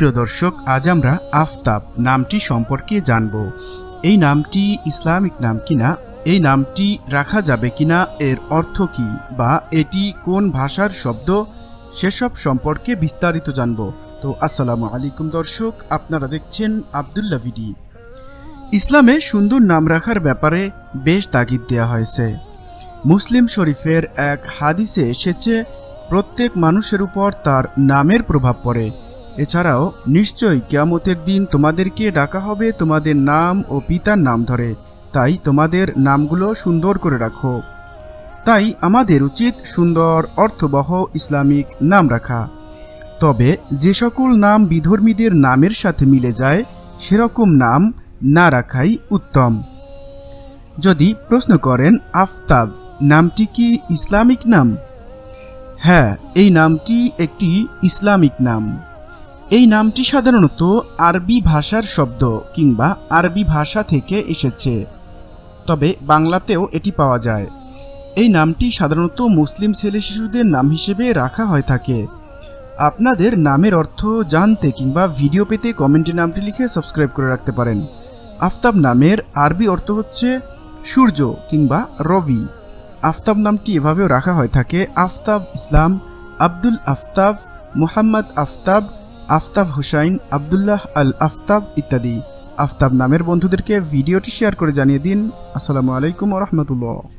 প্রিয় দর্শক, আজ আমরা আফতাব নামটি সম্পর্কে জানব। এই নামটি ইসলামিক নাম কিনা? এই নামটি রাখা যাবে কিনা? এর অর্থ কি? বা এটি কোন ভাষার শব্দ? সেসব সম্পর্কে বিস্তারিত জানব। তো আসসালামু আলাইকুম দর্শক, আপনারা দেখছেন আবদুল্লা ভিডি। ইসলামে সুন্দর নাম রাখার ব্যাপারে বেশ তাগিদ দেওয়া হয়েছে। মুসলিম শরীফের এক হাদিসে এসেছে, প্রত্যেক মানুষের উপর তার নামের প্রভাব পড়ে। এছাড়াও, নিশ্চয়ই কেয়ামতের দিন তোমাদেরকে ডাকা হবে তোমাদের নাম ও পিতার নাম ধরে। তাই তোমাদের নামগুলো সুন্দর করে রাখো। তাই আমাদের উচিত সুন্দর, অর্থবহ, ইসলামিক নাম রাখা। তবে যে সকল নাম বিধর্মীদের নামের সাথে মিলে যায়, সেরকম নাম না রাখাই উত্তম। যদি প্রশ্ন করেন, আফতাব, নামটি কি ইসলামিক নাম? হ্যাঁ এই নামটি একটি ইসলামিক নাম। এই নামটি সাধারণত আরবি ভাষার শব্দ কিংবা আরবি ভাষা থেকে এসেছে। তবে বাংলাতেও এটি পাওয়া যায়। এই নামটি সাধারণত মুসলিম ছেলে শিশুদের নাম হিসেবে রাখা হয়ে থাকে। আপনাদের নামের অর্থ জানতে কিংবা ভিডিও পেতে কমেন্টে নামটি লিখে সাবস্ক্রাইব করে রাখতে পারেন। আফতাব নামের আরবি অর্থ হচ্ছে সূর্য কিংবা রবি। আফতাব নামটি এভাবেও রাখা হয়ে থাকে, আফতাব ইসলাম, আব্দুল আফতাব, মোহাম্মদ আফতাব আফতাব হুসাইন, আবদুল্লাহ আল আফতাব ইত্যাদি। আফতাব নামের বন্ধুদেরকে ভিডিওটি শেয়ার করে জানিয়ে দিন। আসসালামু আলাইকুম রহমতুল্লাহ।